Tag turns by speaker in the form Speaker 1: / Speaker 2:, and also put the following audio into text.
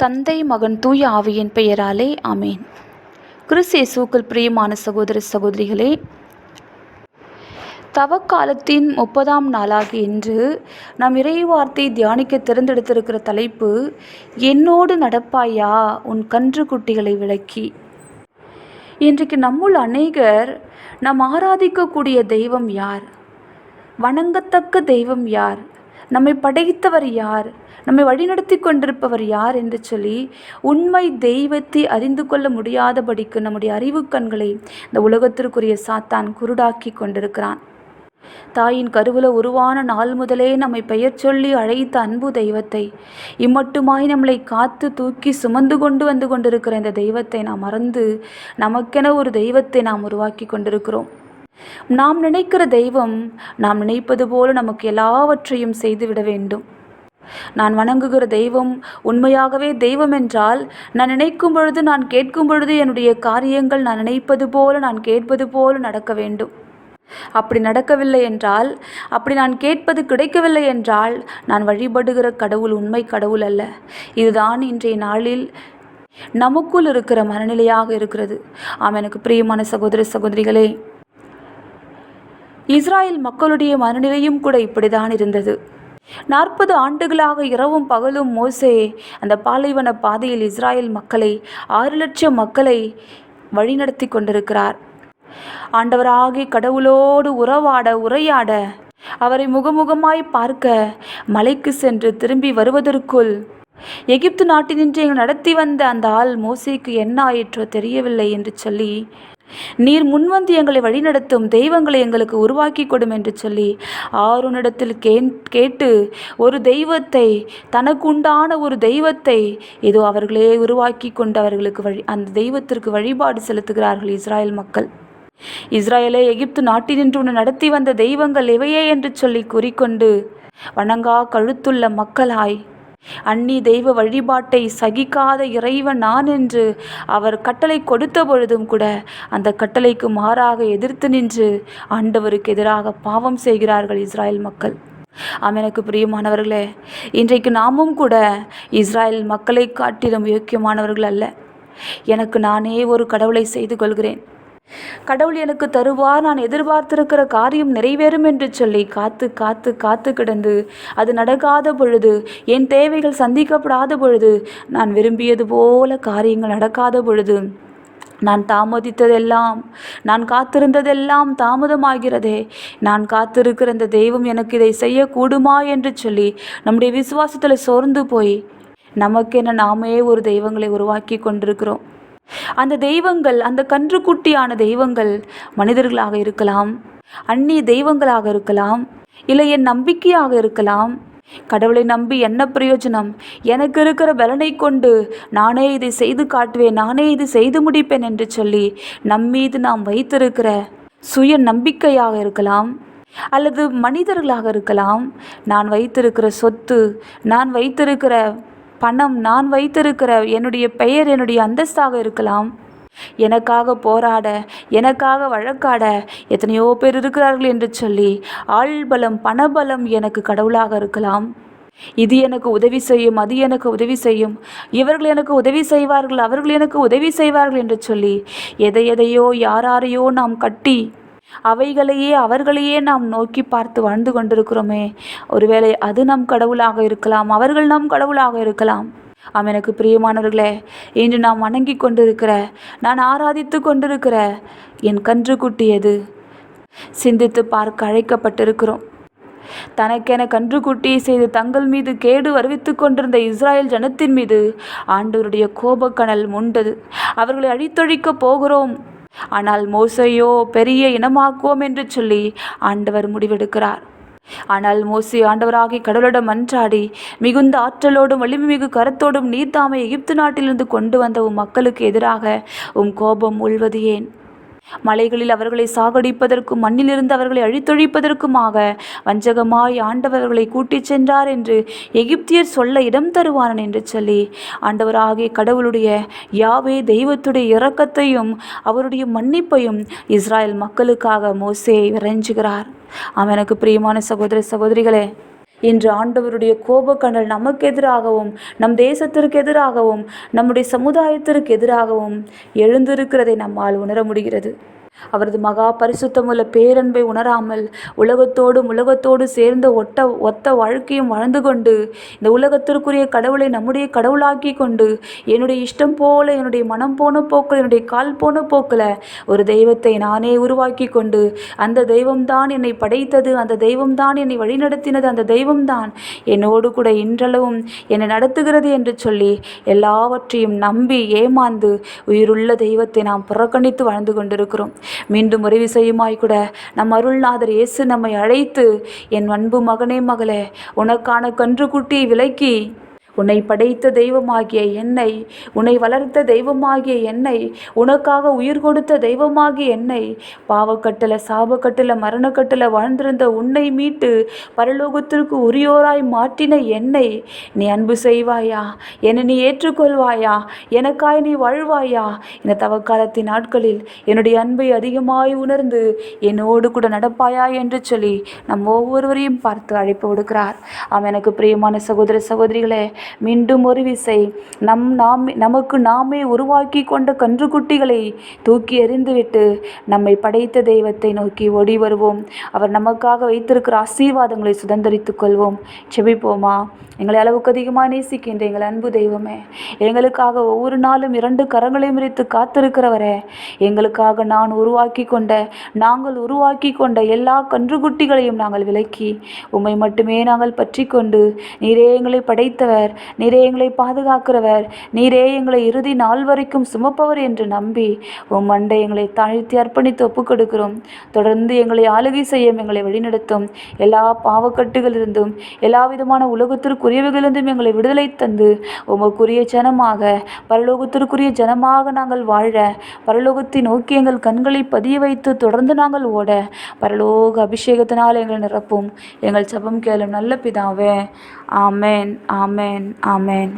Speaker 1: தந்தை மகன் தூய ஆவியின் பெயராலே அமேன் கிறிஸ்தேசுக்கள் பிரியமான சகோதர சகோதரிகளே தவக்காலத்தின் முப்பதாம் நாளாக இன்று நாம் இறைவார்த்தை தியானிக்க தேர்ந்தெடுத்திருக்கிற தலைப்பு என்னோடு நடப்பாயா உன் கன்று குட்டிகளை விளக்கி? இன்றைக்கு நம்முள் அநேகர் நாம் ஆராதிக்கக்கூடிய தெய்வம் யார்? வணங்கத்தக்க தெய்வம் யார்? நம்மை படைத்தவர் யார்? நம்மை வழிநடத்தி கொண்டிருப்பவர் யார் என்று சொல்லி உண்மை தெய்வத்தை அறிந்து கொள்ள முடியாதபடிக்கு நம்முடைய அறிவு கண்களை இந்த உலகத்திற்குரிய சாத்தான் குருடாக்கி கொண்டிருக்கிறான். தாயின் கருவில் உருவான நாள் முதலே நம்மை பெயர் சொல்லி அழைத்த அன்பு தெய்வத்தை இம்மட்டுமாய் நம்மளை காத்து தூக்கி சுமந்து கொண்டு வந்து கொண்டிருக்கிற இந்த தெய்வத்தை நாம் மறந்து நமக்கென ஒரு தெய்வத்தை நாம் உருவாக்கி கொண்டிருக்கிறோம். நாம் நினைக்கிற தெய்வம் நாம் நினைப்பது போல நமக்கு எல்லாவற்றையும் செய்துவிட வேண்டும். நான் வணங்குகிற தெய்வம் உண்மையாகவே தெய்வம் என்றால் நான் நினைக்கும் பொழுது நான் கேட்கும் பொழுது என்னுடைய காரியங்கள் நான் நினைப்பது போல நான் கேட்பது போல நடக்க வேண்டும். அப்படி நடக்கவில்லை என்றால் அப்படி நான் கேட்பது கிடைக்கவில்லை என்றால் நான் வழிபடுகிற கடவுள் உண்மை கடவுள் அல்ல. இதுதான் இன்றைய நாளில் நமக்குள் இருக்கிற மனநிலையாக இருக்கிறது. ஆம் எனக்கு பிரியமான சகோதர சகோதரிகளே இஸ்ராயல் மக்களுடைய மனநிலையும் கூட இப்படிதான் இருந்தது. நாற்பது ஆண்டுகளாக இரவும் பகலும் மோசே அந்த பாலைவன பாதையில் இஸ்ராயல் மக்களை ஆறு லட்சம் மக்களை வழிநடத்தி கொண்டிருக்கிறார். ஆண்டவராகி கடவுளோடு உறவாட உரையாட அவரை முகமுகமாய் பார்க்க மலைக்கு சென்று திரும்பி வருவதற்குள் எகிப்து நாட்டினின்று நடத்தி வந்த அந்த ஆள் மோசைக்கு என்ன ஆயிற்றோ தெரியவில்லை என்று சொல்லி நீர் முன்வந்து எங்களை வழிநடத்தும் தெய்வங்களை எங்களுக்கு உருவாக்கி கொடும் என்று சொல்லி ஆறுனிடத்தில் கே கேட்டு ஒரு தெய்வத்தை தனக்குண்டான ஒரு தெய்வத்தை ஏதோ அவர்களே உருவாக்கி கொண்டு அவர்களுக்கு வழி அந்த தெய்வத்திற்கு வழிபாடு செலுத்துகிறார்கள் இஸ்ராயல் மக்கள். இஸ்ராயலே எகிப்து நாட்டினின்று உன்னை நடத்தி வந்த தெய்வங்கள் இவையே என்று சொல்லி கூறிக்கொண்டு வணங்கா கழுத்துள்ள மக்களாய் அன்னி தெய்வ வழிபாட்டை சகிக்காத இறைவன் நான் என்று அவர் கட்டளை கொடுத்த பொழுதும் கூட அந்த கட்டளைக்கு மாறாக எதிர்த்து நின்று ஆண்டவருக்கு எதிராக பாவம் செய்கிறார்கள் இஸ்ராயல் மக்கள். எனக்கு பிரியமானவர்களே இன்றைக்கு நாமும் கூட இஸ்ராயல் மக்களை காட்டிலும் யோக்கியமானவர்கள் அல்ல. எனக்கு நானே ஒரு கடவுளை செய்து கொள்கிறேன். கடவுள் எனக்கு தருவார் நான் எதிர்பார்த்திருக்கிற காரியம் நிறைவேறும் என்று சொல்லி காத்து காத்து காத்து கிடந்து அது நடக்காத பொழுது என் தேவைகள் சந்திக்கப்படாத பொழுது நான் விரும்பியது போல காரியங்கள் நடக்காத பொழுது நான் தாமதித்ததெல்லாம் நான் காத்திருந்ததெல்லாம் தாமதமாகிறதே. நான் காத்திருக்கிற இந்த தெய்வம் எனக்கு இதை செய்யக்கூடுமா என்று சொல்லி நம்முடைய விசுவாசத்தில் சோர்ந்து போய் நமக்கென நாமே ஒரு தெய்வங்களை உருவாக்கி கொண்டிருக்கிறோம். அந்த தெய்வங்கள் அந்த கன்றுக்குட்டியான தெய்வங்கள் மனிதர்களாக இருக்கலாம் அந்நிய தெய்வங்களாக இருக்கலாம் இல்லை என் நம்பிக்கையாக இருக்கலாம். கடவுளை நம்பி என்ன பிரயோஜனம்? எனக்கு இருக்கிற பலனை கொண்டு நானே இதை செய்து காட்டுவேன் நானே இது செய்து முடிப்பேன் என்று சொல்லி நம்மீது நாம் வைத்திருக்கிற சுய நம்பிக்கையாக இருக்கலாம் அல்லது மனிதர்களாக இருக்கலாம். நான் வைத்திருக்கிற சொத்து நான் வைத்திருக்கிற பணம் நான் வைத்திருக்கிற என்னுடைய பெயர் என்னுடைய அந்தஸ்தாக இருக்கலாம். எனக்காக போராட எனக்காக வழக்காட எத்தனையோ பேர் இருக்கிறார்கள் என்று சொல்லி ஆள்பலம் பணபலம் எனக்கு கடவுளாக இருக்கலாம். இது எனக்கு உதவி செய்யும் அது எனக்கு உதவி செய்யும். இவர்கள் எனக்கு உதவி செய்வார்கள் அவர்கள் எனக்கு உதவி செய்வார்கள் என்று சொல்லி எதை எதையோ யாராரையோ நாம் கட்டி அவைகளையே அவர்களையே நாம் நோக்கி பார்த்து வாழ்ந்து கொண்டிருக்கிறோமே. ஒருவேளை அது நம் கடவுளாக இருக்கலாம் அவர்கள் நம் கடவுளாக இருக்கலாம். ஆம் எனக்கு பிரியமானவர்களே இன்று நாம் வணங்கி கொண்டிருக்கிற நான் ஆராதித்து கொண்டிருக்கிற என் கன்று குட்டியது சிந்தித்து பார்க்க அழைக்கப்பட்டிருக்கிறோம். தனக்கென கன்றுக்குட்டியை செய்து தங்கள் மீது கேடு வருவித்து கொண்டிருந்த இஸ்ராயல் ஜனத்தின் மீது ஆண்டவருடைய கோபக்கணல் முண்டது. அவர்களை அழித்தொழிக்கப் போகிறோம். ஆனால் மோசையோ பெரிய இனமாக்குவோம் என்று சொல்லி ஆண்டவர் முடிவெடுக்கிறார். ஆனால் மோசி ஆண்டவராகி கடவுளிடம் மன்றாடி மிகுந்த ஆற்றலோடும் வலிமை மிகு கரத்தோடும் நீர்த்தாமை எகிப்து நாட்டிலிருந்து கொண்டு வந்த உம் மக்களுக்கு எதிராக உம் கோபம் உள்வது ஏன் மலைகளில் அவர்களை சாகடிப்பதற்கும் மண்ணிலிருந்து அவர்களை அழித்தொழிப்பதற்குமாக வஞ்சகமாய் ஆண்டவர்களை கூட்டிச் சென்றார் என்று எகிப்தியர் சொல்ல இடம் தருவானன் என்று சொல்லி ஆண்டவராகிய கடவுளுடைய யாவே தெய்வத்துடைய இரக்கத்தையும் அவருடைய மன்னிப்பையும் இஸ்ரேல் மக்களுக்காக மோசே விரைஞ்சுகிறார். அவனுக்கு பிரியமான சகோதர சகோதரிகளே இன்று ஆண்டவருடைய கோபக்கடல் நமக்கு எதிராகவும் நம் தேசத்திற்கு எதிராகவும் நம்முடைய சமுதாயத்திற்கு எதிராகவும் எழுந்திருக்கிறதை நம்மால் உணர முடிகிறது. அவரது மகா பரிசுத்தமுள்ள பேரன்பை உணராமல் உலகத்தோடும் உலகத்தோடு சேர்ந்த ஒட்ட ஒத்த வாழ்க்கையும் வாழ்ந்து கொண்டு இந்த உலகத்திற்குரிய கடவுளை நம்முடைய கடவுளாக்கி கொண்டு என்னுடைய இஷ்டம் போல என்னுடைய மனம் போன போக்கில் என்னுடைய கால் போன போக்கில் ஒரு தெய்வத்தை நானே உருவாக்கி கொண்டு அந்த தெய்வம்தான் என்னை படைத்தது அந்த தெய்வம்தான் என்னை வழிநடத்தினது அந்த தெய்வம்தான் என்னோடு கூட இன்றளவும் என்னை நடத்துகிறது என்று சொல்லி எல்லாவற்றையும் நம்பி ஏமாந்து உயிருள்ள தெய்வத்தை நாம் புறக்கணித்து வாழ்ந்து கொண்டிருக்கிறோம். மீண்டும் உதவி செய்யுமாய் கூட. நம் அருள்நாதர் இயேசு நம்மை அழைத்து என் அன்பு மகனே மகளே உனக்கான கன்றுக்குட்டியை விலக்கி உன்னை படைத்த தெய்வமாகிய என்னை உன்னை வளர்த்த தெய்வமாகிய என்னை உனக்காக உயிர் கொடுத்த தெய்வமாகிய என்னை பாவக்கட்டில் சாபக்கட்டில் மரணக்கட்டில் வாழ்ந்திருந்த உன்னை மீட்டு பரலோகத்திற்கு உரியோராய் மாற்றின என்னை. நீ அன்பு செய்வாயா? என்னை நீ ஏற்றுக்கொள்வாயா? எனக்காய் நீ வாழ்வாயா? இந்த தவக்காலத்தின் நாட்களில் என்னுடைய அன்பை அதிகமாய் உணர்ந்து என்னோடு கூட நடப்பாயா என்று சொல்லி நம் ஒவ்வொருவரையும் பார்த்து அழைப்பு விடுக்கிறார். ஆம் எனக்கு பிரியமான சகோதர சகோதரிகளே மீண்டும் ஒரு விசை. நம் நாம் நமக்கு நாமே உருவாக்கி கொண்ட கன்றுக்குட்டிகளை தூக்கி எறிந்துவிட்டு நம்மை படைத்த தெய்வத்தை நோக்கி ஓடி வருவோம். அவர் நமக்காக வைத்திருக்கிற ஆசீர்வாதங்களை சுதந்திரித்துக் கொள்வோம். செபிப்போமா? எங்களை அளவுக்கு அதிகமாக நேசிக்கின்ற எங்கள் அன்பு தெய்வமே எங்களுக்காக ஒவ்வொரு நாளும் இரண்டு கரங்களை விரித்து காத்திருக்கிறவரே எங்களுக்காக நான் உருவாக்கி கொண்ட நாங்கள் உருவாக்கி கொண்ட எல்லா கன்றுக்குட்டிகளையும் நாங்கள் விலக்கி உம்மை மட்டுமே நாங்கள் பற்றி கொண்டு நீரே எங்களை படைத்தவர். நீரே எங்களை பாதுகாக்கிறவர். நீரே எங்களை இறுதி நாள் வரைக்கும் சுமப்பவர் என்று நம்பி உம் மண்டை எங்களை தாழ்த்தி அர்ப்பணித்து ஒப்புக் கொடுக்கிறோம் தொடர்ந்து எங்களை ஆளுகை செய்யும் எங்களை வழிநடத்தும். எல்லா பாவக்கட்டுகளிலிருந்தும் எல்லா விதமான உலகத்திற்குரியவைகளிலிருந்தும் எங்களை விடுதலை தந்து உமக்குரிய ஜனமாக பரலோகத்திற்குரிய ஜனமாக நாங்கள் வாழ பரலோகத்தை நோக்கி எங்கள் கண்களை பதிய வைத்து தொடர்ந்து நாங்கள் ஓட பரலோக அபிஷேகத்தினால் எங்களை நிரப்பும். எங்கள் ஜெபம் கேளும் நல்ல பிதாவே. ஆமேன் ஆமென். ஆமென்